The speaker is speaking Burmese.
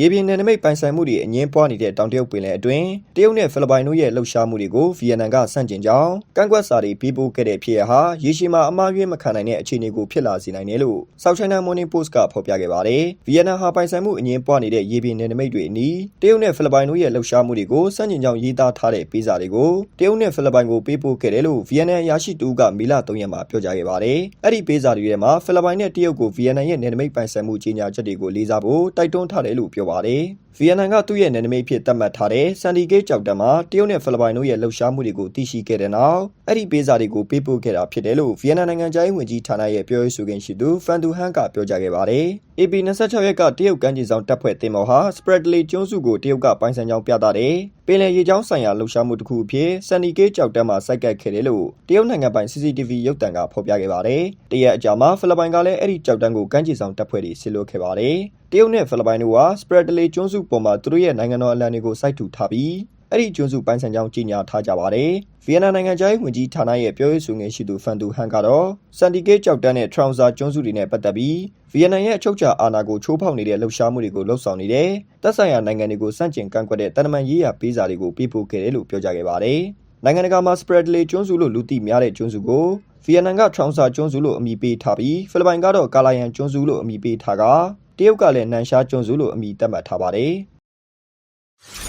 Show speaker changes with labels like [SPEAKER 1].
[SPEAKER 1] ရေပြင်နယ်နိမိတ်ပိုင်ဆိုင်မှုတွေအငင်းပွားနေတဲ့တောင်တရုတ်ပင်လယ်အတွင်းတရုတ်နဲ့ဖိလစ်ပိုင်တို့ရဲ့လှုပ်ရှားမှုတွေကိုဗီယက်နမ်ကဆန့်ကျင်ကြောင်းကန့်ကွက်စာတွေပေးပို့ခဲ့တဲ့ဖြစ်ရဟာရေရှည်မှာအမှားယွင်းမခံနိုင်တဲ့အခြေအနေကိုဖြစ်လာစေနိုင်တယ်လို့ South China Morning Post ကဖော်ပြခဲ့ပါတယ်။ဗီယက်နမ်ဟာပိုင်ဆိုင်မှုအငင်းပွားနေတဲ့ရေပြင်နယ်နိမိတ်တွေအနီးတရုတ်နဲ့ဖိလစ်ပိုင်တို့ရဲ့လှုပ်ရှားမှုတွေကိုဆန့်ကျင်ကြောင်းရေးသားထားတဲ့ပေးစာတွေကိုတရုတ်နဲ့ဖိလစ်ပိုင်ကိုပေးပို့ခဲ့တယ်လို့ဗီယက်နမ်အရာရှိတူကမီလ3ရက်မှာပြောကြားခဲ့ပါတယ်။အဲ့ဒီပေးစာတွေထဲမှာဖိလစ်ပိုင်နဲ့တရုတ်ကိုဗီယက်နမ်ရဲ့နယ်နိမိတ်ပိုင်ဆိုင်မှုကြီးညာချက်တွေကိုလေးစားဖို့တိုက်တွန်းထားတယ်လို့ပြောပါတယ်။ဗီယက်နမ်ကသူ့ရဲ့နယ်နိမိတ်ဖြစ်သတ်မှတ်ထားတဲ့စန်ဒီဂိတ်ကြောက်တန်းမှာတရုတ်နဲ့ဖိလစ်ပိုင်တို့ရဲ့လှုပ်ရှားမှုတွေကိုသိရှိခဲ့တဲ့နောက်အဲ့ဒီပေးစာတွေကိုပေးပို့ခဲ့တာဖြစ်တယ်လို့ဗီယက်နမ်နိုင်ငံသားရေးဝန်ကြီးဌာနရဲ့ပြောရေးဆိုခွင့်ရှိသူဖန်တူဟန်ကပြောကြားခဲ့ပါတယ်။ AP 26ရက်ကတရုတ်ကမ်းခြေဆောင်တပ်ဖွဲ့တင်မော်ဟာ Spratly ကျွန်းစုကိုတရုတ်ကပိုင်ဆိုင်ကြောင်းပြသတဲ့ ပင်လယ်ရေကြောင်းဆိုင်ရာလှုပ်ရှားမှုတစ်ခုအဖြစ်စန်ဒီဂိတ်ကြောက်တန်းမှာစိုက်ကပ်ခဲ့တယ်လို့တရုတ်နိုင်ငံပိုင် CCTV ရုပ်သံကဖော်ပြခဲ့ပါတယ်။တရက်အကြာမှာဖိလစ်ပိုင်ကလည်းအဲ့ဒီကြောက်တန်းကိုကမ်းခြေဆောင်တပ်ဖွဲ့တွေဆစ်လွတ်ခဲ့ပါတယ်။တရုတ်နဲ့ဖိလစ်ပိုင်တို့က Spratly ကျွန်းစုပေါ်မှာသူတို့ရဲ့နိုင်ငံတော်အလံတွေကိုစိုက်ထူထားပြီး အဲ့ဒီကျွန်းစုပိုင်ဆိုင်ကြောင်းကြီးညာထားကြပါတယ်။ဗီယက်နမ်နိုင်ငံသားရေးဝန်ကြီးဌာနရဲ့ပြောရေးဆိုခွင့်ရှိသူဖန်တူဟန်ကတော့စန်တီကေကြောက်တန်းနဲ့ထရောင်ဆာကျွန်းစုတွေနဲ့ပတ်သက်ပြီးဗီယက်နမ်ရဲ့အချုပ်အခြာအာဏာကိုချိုးဖောက်နေတဲ့လှုပ်ရှားမှုတွေကိုလှုပ်ဆောင်နေတဲ့တပ်ဆိုင်ရာနိုင်ငံတွေကိုစန့်ကျင်ကန့်ကွက်တဲ့တန်တမန်ရေးရာပေးစာတွေကိုပေးပို့ခဲ့တယ်လို့ပြောကြားခဲ့ပါတယ်။နိုင်ငံတကာမှာ Spratly ကျွန်းစုလို့လူသိများတဲ့ကျွန်းစုကိုဗီယက်နမ်ကထရောင်ဆာကျွန်းစုလို့အမည်ပေးထားပြီးဖိလစ်ပိုင်ကတော့ကာလာယန်ကျွန်းစုလို့အမည်ပေးထားကတရုတ်ကလည်းနန်ရှားကျွန်းစုလို့အမည်သတ်မှတ်ထားပါတယ်။